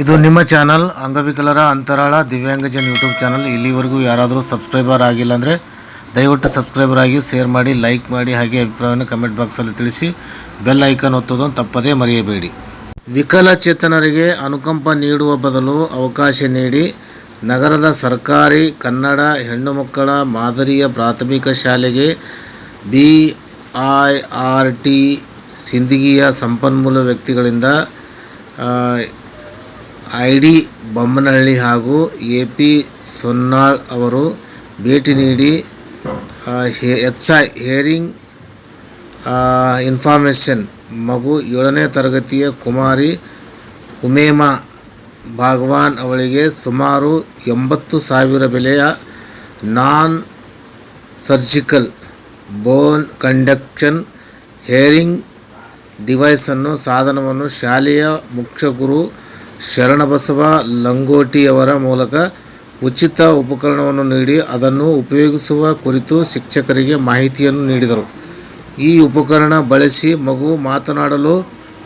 ಇದು ನಿಮ್ಮ ಚಾನಲ್ ಅಂಗವಿಕಲರ ಅಂತರಾಳ ದಿವ್ಯಾಂಗಜನ್ ಯೂಟ್ಯೂಬ್ ಚಾನಲ್. ಇಲ್ಲಿವರೆಗೂ ಯಾರಾದರೂ ಸಬ್ಸ್ಕ್ರೈಬರ್ ಆಗಿಲ್ಲ ಅಂದರೆ ದಯವಿಟ್ಟು ಸಬ್ಸ್ಕ್ರೈಬರ್ ಆಗಿ, ಶೇರ್ ಮಾಡಿ, ಲೈಕ್ ಮಾಡಿ, ಹಾಗೆ ಅಭಿಪ್ರಾಯವನ್ನು ಕಮೆಂಟ್ ಬಾಕ್ಸಲ್ಲಿ ತಿಳಿಸಿ. ಬೆಲ್ ಐಕನ್ ಒತ್ತೋದನ್ನು ತಪ್ಪದೇ ಮರೆಯಬೇಡಿ. ವಿಕಲಚೇತನರಿಗೆ ಅನುಕಂಪ ನೀಡುವ ಬದಲು ಅವಕಾಶ ನೀಡಿ. ನಗರದ ಸರ್ಕಾರಿ ಕನ್ನಡ ಹೆಣ್ಣು ಮಕ್ಕಳ ಮಾದರಿಯ ಪ್ರಾಥಮಿಕ ಶಾಲೆಗೆ ಬಿ ಐ ಆರ್ ಟಿ ಸಿಂದಗಿಯ ಸಂಪನ್ಮೂಲ ವ್ಯಕ್ತಿಗಳಿಂದ ಐ ಡಿ ಬೊಮ್ಮನಹಳ್ಳಿ ಹಾಗೂ ಎ ಪಿ ಸೊನ್ನಾಳ್ ಅವರು ಭೇಟಿ ನೀಡಿ ಎಚ್ ಐ ಹೇರಿಂಗ್ ಇನ್ಫಾರ್ಮೇಷನ್ ಮಗು ಏಳನೇ ತರಗತಿಯ ಕುಮಾರಿ ಉಮೇಮಾ ಭಾಗವಾನ್ ಅವಳಿಗೆ ಸುಮಾರು ಎಂಬತ್ತು ಸಾವಿರ ಬೆಲೆಯ non surgical bone conduction hearing ಡಿವೈಸನ್ನು ಸಾಧನವನ್ನು ಶಾಲೆಯ ಮುಖ್ಯ ಗುರು ಶರಣಬಸವ ಲಂಗೋಟಿಯವರ ಮೂಲಕ ಉಚಿತ ಉಪಕರಣವನ್ನು ನೀಡಿ ಅದನ್ನು ಉಪಯೋಗಿಸುವ ಕುರಿತು ಶಿಕ್ಷಕರಿಗೆ ಮಾಹಿತಿಯನ್ನು ನೀಡಿದರು. ಈ ಉಪಕರಣ ಬಳಸಿ ಮಗು ಮಾತನಾಡಲು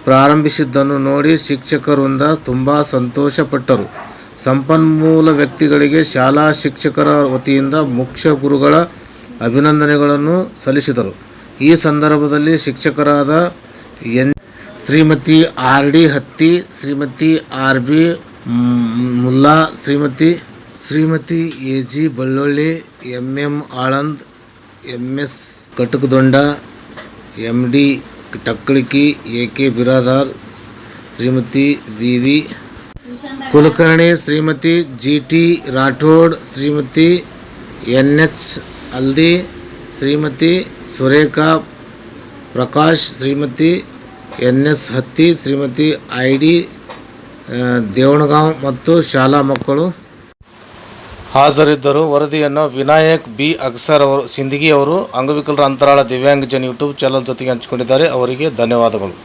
ಪ್ರಾರಂಭಿಸಿದ್ದನ್ನು ನೋಡಿ ಶಿಕ್ಷಕರಿಂದ ತುಂಬ ಸಂತೋಷಪಟ್ಟರು. ಸಂಪನ್ಮೂಲ ವ್ಯಕ್ತಿಗಳಿಗೆ ಶಾಲಾ ಶಿಕ್ಷಕರ ವತಿಯಿಂದ ಮುಖ್ಯ ಗುರುಗಳ ಅಭಿನಂದನೆಗಳನ್ನು ಸಲ್ಲಿಸಿದರು. ಈ ಸಂದರ್ಭದಲ್ಲಿ ಶಿಕ್ಷಕರಾದ N. Shrimati R D Hatti, Shrimati R B Mulla, Shrimati Shrimati A G Ballolli M M Aland, M S Katakadonda, M D Takkaliki, A K Biradar, Shrimati V V Kulkarni, Shrimati G T Rathod, Shrimati N H Aldi, Shrimati Surekha Prakash, Shrimati N S Hatti, Shrimati I D Devangaon ಮತ್ತು ಶಾಲಾ ಮಕ್ಕಳು. ಹಾಜರಿದ್ದರು. ವರದಿಯನ್ನು Vinayak B. ಅಕ್ಸರ್ ಅವರು, ಸಿಂದಗಿ ಅವರು, ಅಂಗವಿಕಲರ ಅಂತರಾಳ ದಿವ್ಯಾಂಗಜನ್ YouTube channel ಜೊತೆಗೆ ಹಂಚಿಕೊಂಡಿದ್ದಾರೆ. ಅವರಿಗೆ ಧನ್ಯವಾದಗಳು.